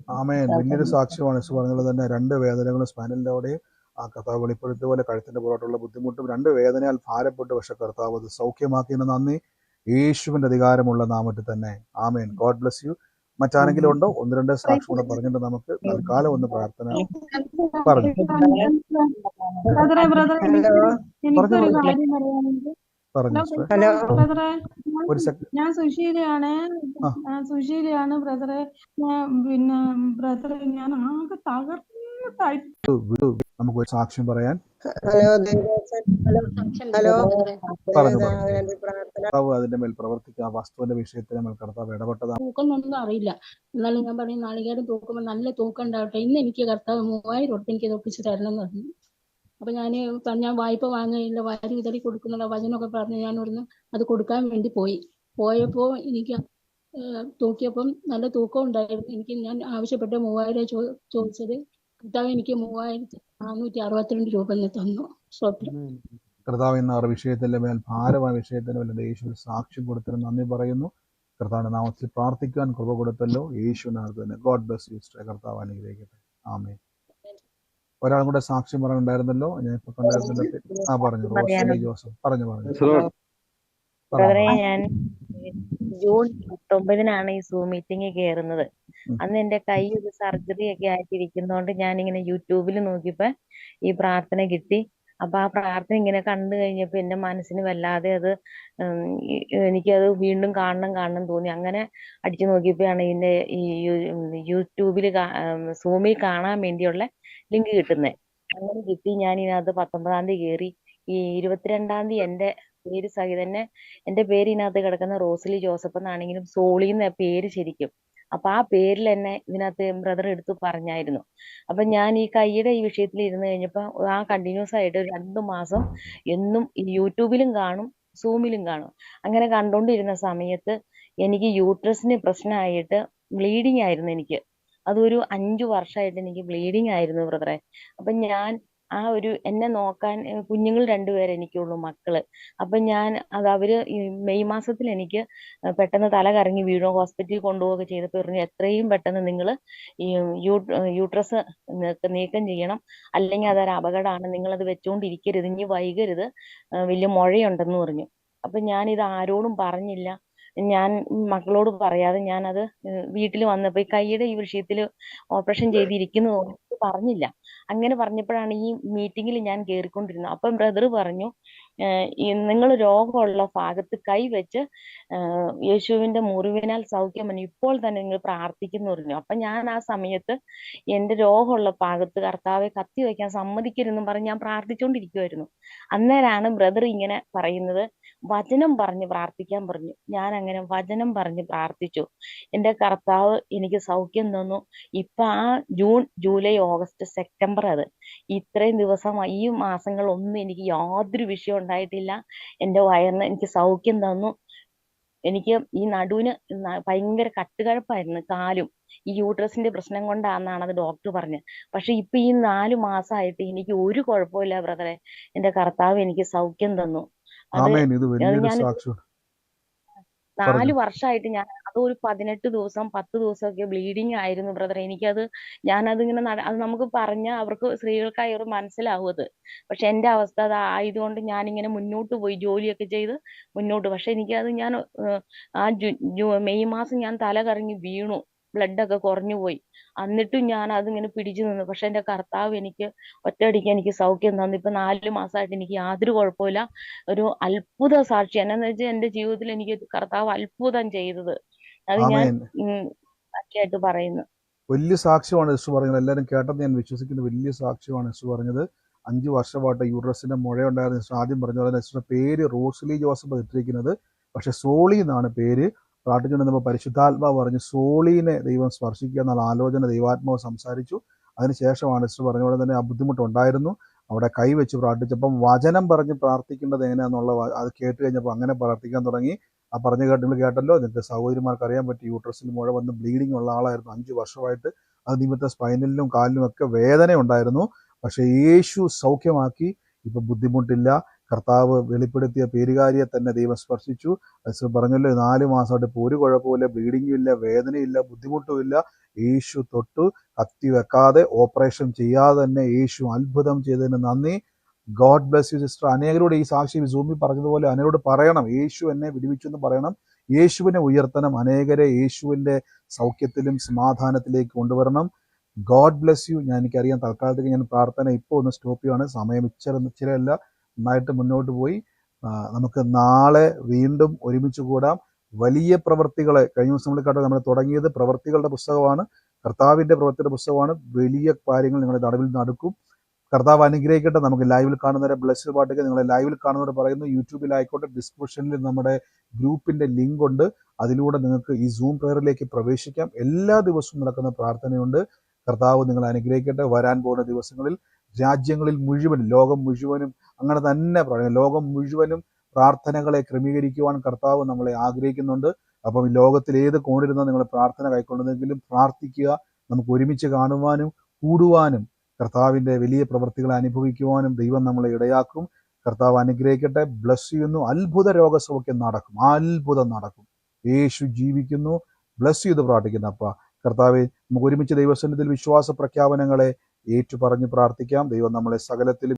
വലിയൊരു സാക്ഷ്യമാണ് പറഞ്ഞത് തന്നെ രണ്ട് വേദനകളും സ്പാനലിന്റെ ആ കർത്താവ് വെളിപ്പെടുത്തിയ പോലെ കഴുത്തിന്റെ പുറത്തുള്ള ബുദ്ധിമുട്ടും രണ്ട് വേദനയാൽ ഭാരപ്പെട്ടു പക്ഷെ കർത്താവ് അത് സൗഖ്യമാക്കിയതിന് നന്ദി. യേശുവിന്റെ അധികാരമുള്ള നാമത്തിൽ തന്നെ. ആമേൻ. ഗോഡ് ബ്ലസ് യു മറ്റാരെങ്കിലും ഉണ്ടോ? ഒന്ന് രണ്ട് സാക്ഷി കൂടെ പറഞ്ഞിട്ട് നമുക്ക് തൽക്കാലം ഒന്ന് പ്രാർത്ഥന പറഞ്ഞു. ഹലോ ഞാൻ ഒരു സെക്കൻഡ് ഞാൻ സുശീലയാണ്. സുശീലയാണ് ബ്രദറെ. ഞാൻ പിന്നെ ബ്രദറെ ഞാൻ ആകെ വിടു. നമുക്ക് ഒരു സാക്ഷ്യം പറയാൻ. ഹലോ കർത്താവ് അതിന്റെ മേൽ പ്രവർത്തിക്കുക. വസ്തുവിന്റെ വിഷയത്തിൽ നമ്മൾ കർത്താവ് ഇടപെട്ടതാണ്. തൂക്കുന്നൊന്നും അറിയില്ല. എന്നാലും ഞാൻ പറയും നാളികേരം തൂക്കുമ്പോൾ നല്ല തൂക്കം ഉണ്ടാവട്ടെ. ഇന്ന് എനിക്ക് കർത്താവ് മൂവായിരം ഉറപ്പ് എനിക്ക് ഒപ്പിച്ച് തരണം എന്ന് പറഞ്ഞു. അപ്പൊ ഞാൻ ഞാൻ വായ്പ വാങ്ങുകയില്ല വാരി വിതറി കൊടുക്കുന്നുള്ള വചനമൊക്കെ പറഞ്ഞ് ഞാൻ ഇവിടുന്ന് അത് കൊടുക്കാൻ വേണ്ടി പോയി. പോയപ്പോ എനിക്ക് തൂക്കിയപ്പം നല്ല തൂക്കം ഉണ്ടായിരുന്നു. എനിക്ക് ഞാൻ ആവശ്യപ്പെട്ട മൂവായിരം ചോ ചോദിച്ചത് കർത്താവ് എനിക്ക് മൂവായിരത്തി നാനൂറ്റി അറുപത്തിരണ്ട് രൂപ എന്ന് തന്നു. കർത്താവ് എന്ന ആ വിഷയത്തിന്റെ മേൽ ഭാരമായ വിഷയത്തിന്റെ മേൽ യേശു സാക്ഷ്യം കൊടുത്തതിന് നന്ദി പറയുന്നു. കർത്താവിന്റെ നാമത്തിൽ പ്രാർത്ഥിക്കാൻ കൃപ കൊടുത്തല്ലോ. യേശുവിനകത്ത് തന്നെ. ഗോഡ് ബ്ലസ് യു കർത്താവ് അനുഗ്രഹിക്കട്ടെ. ആമേ ഒരാളും കൂടെ സാക്ഷ്യം പറയാനുണ്ടായിരുന്നല്ലോ? ഞാൻ ഇപ്പൊ കണ്ടായിരുന്നല്ലോ. ആ പറഞ്ഞു. റോസ്ലി ജോസഫ്. പറഞ്ഞു പറഞ്ഞു. പറ ഞാൻ ജൂൺ പത്തൊമ്പതിനാണ് ഈ സൂം മീറ്റിംഗ് കയറുന്നത്. അന്ന് എന്റെ കൈ ഒരു സർജറി ഒക്കെ ആയിട്ടിരിക്കുന്നോണ്ട് ഞാൻ ഇങ്ങനെ യൂട്യൂബിൽ നോക്കിയപ്പോ ഈ പ്രാർത്ഥന കിട്ടി. അപ്പൊ ആ പ്രാർത്ഥന ഇങ്ങനെ കണ്ടു കഴിഞ്ഞപ്പോ എന്റെ മനസ്സിന് വല്ലാതെ അത് എനിക്കത് വീണ്ടും കാണണം കാണണം തോന്നി. അങ്ങനെ അടിച്ചു നോക്കിയപ്പോഴാണ് ഇതിന്റെ ഈ യൂട്യൂബിൽ സൂമിൽ കാണാൻ വേണ്ടിയുള്ള ലിങ്ക് കിട്ടുന്നത് അങ്ങനെ കിട്ടി. ഞാൻ ഇതിനകത്ത് പത്തൊമ്പതാം തീയതി കയറി. ഈ ഇരുപത്തിരണ്ടാം തീയതി എന്റെ പേര് സഹിതന്നെ എന്റെ പേര് ഇതിനകത്ത് കിടക്കുന്ന റോസ്ലി ജോസഫ് എന്നാണെങ്കിലും സോളി എന്ന പേര് ശരിക്കും. അപ്പൊ ആ പേരിൽ തന്നെ ഇതിനകത്ത് ബ്രദർ എടുത്തു പറഞ്ഞായിരുന്നു. അപ്പൊ ഞാൻ ഈ കൈയുടെ ഈ വിഷയത്തിൽ ഇരുന്ന് കഴിഞ്ഞപ്പോ ആ കണ്ടിന്യൂസ് ആയിട്ട് രണ്ടു മാസം എന്നും യൂട്യൂബിലും കാണും സൂമിലും കാണും. അങ്ങനെ കണ്ടോണ്ടിരുന്ന സമയത്ത് എനിക്ക് യൂട്രസിന് പ്രശ്നമായിട്ട് ബ്ലീഡിങ് ആയിരുന്നു എനിക്ക്. അതൊരു അഞ്ചു വർഷമായിട്ട് എനിക്ക് ബ്ലീഡിങ് ആയിരുന്നു ബ്രദറെ അപ്പൊ ഞാൻ ആ ഒരു എന്നെ നോക്കാൻ കുഞ്ഞുങ്ങൾ രണ്ടുപേരെ എനിക്കുള്ളൂ മക്കൾ. അപ്പൊ ഞാൻ അത് അവർ മെയ് മാസത്തിൽ എനിക്ക് പെട്ടെന്ന് തല കറങ്ങി വീഴോ. ഹോസ്പിറ്റലിൽ കൊണ്ടുപോവുകയൊക്കെ ചെയ്തപ്പോൾ പറഞ്ഞു എത്രയും പെട്ടെന്ന് നിങ്ങൾ യൂട്രസ് നീക്കം ചെയ്യണം. അല്ലെങ്കിൽ അതൊരു അപകടമാണ്. നിങ്ങൾ അത് വെച്ചുകൊണ്ടിരിക്കരുത് ഇനി വൈകരുത്. വലിയ മുഴയുണ്ടെന്ന് പറഞ്ഞു. അപ്പൊ ഞാൻ ഇത് ആരോടും പറഞ്ഞില്ല. ഞാൻ മക്കളോട് പറയാതെ ഞാനത് വീട്ടിൽ വന്നപ്പോ ഈ കൈയുടെ ഈ വിഷയത്തിൽ ഓപ്പറേഷൻ ചെയ്തിരിക്കുന്നത് പറഞ്ഞില്ല. അങ്ങനെ പറഞ്ഞപ്പോഴാണ് ഈ മീറ്റിംഗിൽ ഞാൻ കേറിക്കൊണ്ടിരുന്നത്. അപ്പം ബ്രദർ പറഞ്ഞു നിങ്ങൾ രോഗമുള്ള ഭാഗത്ത് കൈ വെച്ച് ആഹ് യേശുവിന്റെ മുറിവിനാൽ സൗഖ്യം വന്നു ഇപ്പോൾ തന്നെ നിങ്ങൾ പ്രാർത്ഥിക്കുന്നു പറഞ്ഞു. അപ്പൊ ഞാൻ ആ സമയത്ത് എന്റെ രോഗമുള്ള ഭാഗത്ത് കർത്താവെ കത്തി വെക്കാൻ സമ്മതിക്കരുതെന്നും പറഞ്ഞ് ഞാൻ പ്രാർത്ഥിച്ചുകൊണ്ടിരിക്കുമായിരുന്നു അന്നേരാണ് ബ്രദർ ഇങ്ങനെ പറയുന്നത് വചനം പറഞ്ഞ് പ്രാർത്ഥിക്കാൻ പറഞ്ഞു. ഞാൻ അങ്ങനെ വചനം പറഞ്ഞ് പ്രാർത്ഥിച്ചു. എന്റെ കർത്താവ് എനിക്ക് സൗഖ്യം തന്നു. ഇപ്പൊ ആ ജൂൺ ജൂലൈ ഓഗസ്റ്റ് സെപ്റ്റംബർ അത്. ഇത്രയും ദിവസം ഈ മാസങ്ങളൊന്നും എനിക്ക് യാതൊരു വിഷയം ഉണ്ടായിട്ടില്ല. എന്റെ വയറിന് എനിക്ക് സൗഖ്യം തന്നു. എനിക്ക് ഈ നടുവിന് ഭയങ്കര കട്ടുകഴപ്പായിരുന്നു കാലും. ഈ യൂട്രസിന്റെ പ്രശ്നം കൊണ്ടാണെന്നാണ് അത് ഡോക്ടർ പറഞ്ഞത്. പക്ഷെ ഇപ്പൊ ഈ നാല് മാസമായിട്ട് എനിക്ക് ഒരു കുഴപ്പമില്ല ബ്രദറെ. എന്റെ കർത്താവ് എനിക്ക് സൗഖ്യം തന്നു. അത് അത് നാല് പറഞ്ഞു. വർഷമായിട്ട് ഞാൻ അതൊരു പതിനെട്ട് ദിവസം പത്ത് ദിവസമൊക്കെ ബ്ലീഡിങ് ആയിരുന്നു ബ്രദർ എനിക്കത് ഞാനതിങ്ങനെ അത് നമുക്ക് പറഞ്ഞാൽ അവർക്ക് സ്ത്രീകൾക്കായി അവർ മനസ്സിലാവും അത്. പക്ഷെ എന്റെ അവസ്ഥ അത് ആയതുകൊണ്ട് ഞാനിങ്ങനെ മുന്നോട്ട് പോയി ജോലിയൊക്കെ ചെയ്ത് മുന്നോട്ട്. പക്ഷെ എനിക്കത് ഞാൻ ആ മെയ് മാസം ഞാൻ തല കറങ്ങി വീണു. ബ്ലഡ് ഒക്കെ കുറഞ്ഞു പോയി. എന്നിട്ടും ഞാൻ അതിങ്ങനെ പിടിച്ചു നിന്നു. പക്ഷെ എന്റെ കർത്താവ് എനിക്ക് ഒറ്റയടിക്ക് എനിക്ക് സൗഖ്യം തന്നു. ഇപ്പൊ നാല് മാസമായിട്ട് എനിക്ക് യാതൊരു കുഴപ്പമില്ല ഒരു അത്ഭുത സാക്ഷി. എന്നാന്ന് വെച്ചാൽ എന്റെ ജീവിതത്തിൽ എനിക്ക് കർത്താവ് അത്ഭുതം ചെയ്തത്. അത് ഞാൻ സാക്ഷിയായിട്ട് പറയുന്നു. വലിയ സാക്ഷ്യമാണ് യേശു പറയുന്നത്. എല്ലാവരും കേട്ടെന്ന് ഞാൻ വിശ്വസിക്കുന്ന. വലിയ സാക്ഷ്യമാണ് യേശു പറഞ്ഞത്. അഞ്ച് വർഷമായിട്ട് യൂറസിന്റെ മുഴയുണ്ടായിരുന്ന യേശു ആദ്യം പറഞ്ഞ പോലെ യേശുവിന്റെ പേര് റോസ്ലി ജോസഫ് ഇട്ടിരിക്കുന്നത്. പക്ഷെ സോളി എന്നാണ് പേര്. പ്രാർത്ഥിച്ചുകൊണ്ടിരുന്നപ്പോൾ പരിശുദ്ധാത്മാവ് പറഞ്ഞു സോളീനെ ദൈവം സ്പർശിക്കുക എന്നുള്ള ആലോചന ദൈവാത്മാവ് സംസാരിച്ചു. അതിനുശേഷമാണ് സിസ്റ്റർ പറഞ്ഞ പോലെ തന്നെ ആ ബുദ്ധിമുട്ടുണ്ടായിരുന്നു. അവിടെ കൈവച്ച് പ്രാർത്ഥിച്ചപ്പം വചനം പറഞ്ഞ് പ്രാർത്ഥിക്കേണ്ടത് എങ്ങനെയാണെന്നുള്ള അത് കേട്ട് കഴിഞ്ഞപ്പോൾ അങ്ങനെ പ്രാർത്ഥിക്കാൻ തുടങ്ങി. ആ പറഞ്ഞ കേട്ടുകൾ കേട്ടല്ലോ. എന്നിട്ട് സഹോദരിമാർക്ക് അറിയാൻ പറ്റി യൂട്രസിൽ മുഴ വന്ന് ബ്ലീഡിംഗ് ഉള്ള ആളായിരുന്നു. അഞ്ച് വർഷമായിട്ട് അത് നിമിത്തം സ്പൈനലിലും കാലിലും ഒക്കെ വേദന ഉണ്ടായിരുന്നു പക്ഷേ യേശു സൗഖ്യമാക്കി. ഇപ്പം ബുദ്ധിമുട്ടില്ല. കർത്താവ് വെളിപ്പെടുത്തിയ പേരുകാരിയെ തന്നെ ദൈവം സ്പർശിച്ചു. അത് പറഞ്ഞല്ലോ നാല് മാസമായിട്ട് ഇപ്പോൾ ഒരു കുഴപ്പമില്ല ബ്ലീഡിങ്ങും ഇല്ല വേദനയില്ല ബുദ്ധിമുട്ടും ഇല്ല യേശു തൊട്ടു കത്തി വെക്കാതെ ഓപ്പറേഷൻ ചെയ്യാതെ തന്നെ യേശു അത്ഭുതം ചെയ്തതിന് നന്ദി. ഗോഡ് ബ്ലസ് യു സിസ്റ്റർ അനേകരോട് ഈ സാക്ഷി സൂമി പറഞ്ഞതുപോലെ അനേകരോട് പറയണം. യേശു എന്നെ വിടുവിച്ചു എന്ന് പറയണം. യേശുവിനെ ഉയർത്തണം. അനേകരെ യേശുവിന്റെ സൗഖ്യത്തിലും സമാധാനത്തിലേക്ക് കൊണ്ടുവരണം. ഗോഡ് ബ്ലെസ് യു ഞാൻ എനിക്കറിയാം തൽക്കാലത്തേക്ക് ഞാൻ പ്രാർത്ഥന ഇപ്പോൾ ഒന്ന് സ്റ്റോപ്പ് ചെയ്യുകയാണ് സമയം ഇച്ചിരി ഇച്ചിരല്ല നന്നായിട്ട് മുന്നോട്ട് പോയി. നമുക്ക് നാളെ വീണ്ടും ഒരുമിച്ച് കൂടാം. വലിയ പ്രവൃത്തികളെ കഴിഞ്ഞ ദിവസം നമ്മൾ നമ്മൾ തുടങ്ങിയത് പ്രവൃത്തികളുടെ പുസ്തകമാണ്. കർത്താവിന്റെ പ്രവൃത്തിയുടെ പുസ്തകമാണ്. വലിയ കാര്യങ്ങൾ നിങ്ങളുടെ നടുവിൽ നടക്കും. കർത്താവ് അനുഗ്രഹിക്കട്ടെ. നമുക്ക് ലൈവിൽ കാണുന്നവരെ ബ്ലസ് പാട്ടൊക്കെ നിങ്ങളെ ലൈവിൽ കാണുന്നവർ പറയുന്നു. യൂട്യൂബിലായിക്കോട്ടെ ഡിസ്ക്രിപ്ഷനിൽ നമ്മുടെ ഗ്രൂപ്പിന്റെ ലിങ്ക് ഉണ്ട്. അതിലൂടെ നിങ്ങൾക്ക് ഈ സൂം പ്രെയറിലേക്ക് പ്രവേശിക്കാം. എല്ലാ ദിവസവും നടക്കുന്ന പ്രാർത്ഥനയുണ്ട്. കർത്താവ് നിങ്ങളെ അനുഗ്രഹിക്കട്ടെ. വരാൻ പോകുന്ന ദിവസങ്ങളിൽ രാജ്യങ്ങളിൽ മുഴുവൻ ലോകം മുഴുവനും അങ്ങനെ തന്നെ പറയാം ലോകം മുഴുവനും പ്രാർത്ഥനകളെ ക്രമീകരിക്കുവാൻ കർത്താവ് നമ്മളെ ആഗ്രഹിക്കുന്നുണ്ട്. അപ്പം ലോകത്തിൽ ഏത് കോണിരുന്ന നിങ്ങൾ പ്രാർത്ഥന കൈക്കൊള്ളുന്നെങ്കിലും പ്രാർത്ഥിക്കുക നമുക്ക് ഒരുമിച്ച് കാണുവാനും കൂടുവാനും കർത്താവിന്റെ വലിയ പ്രവൃത്തികളെ അനുഭവിക്കുവാനും ദൈവം നമ്മളെ ഇടയാക്കും. കർത്താവ് അനുഗ്രഹിക്കട്ടെ. ബ്ലസ് ചെയ്യുന്നു. അത്ഭുത രോഗസൗഖ്യം നടക്കും. അത്ഭുതം നടക്കും. യേശു ജീവിക്കുന്നു. ബ്ലസ് ചെയ്ത് പ്രാർത്ഥിക്കുന്നു. അപ്പ കർത്താവ് നമുക്ക് ഒരുമിച്ച് ദൈവസന്നിധിയിൽ വിശ്വാസ പ്രഖ്യാപനങ്ങളെ ഏറ്റുപറഞ്ഞ് പ്രാർത്ഥിക്കാം. ദൈവം നമ്മളെ സകലത്തിലും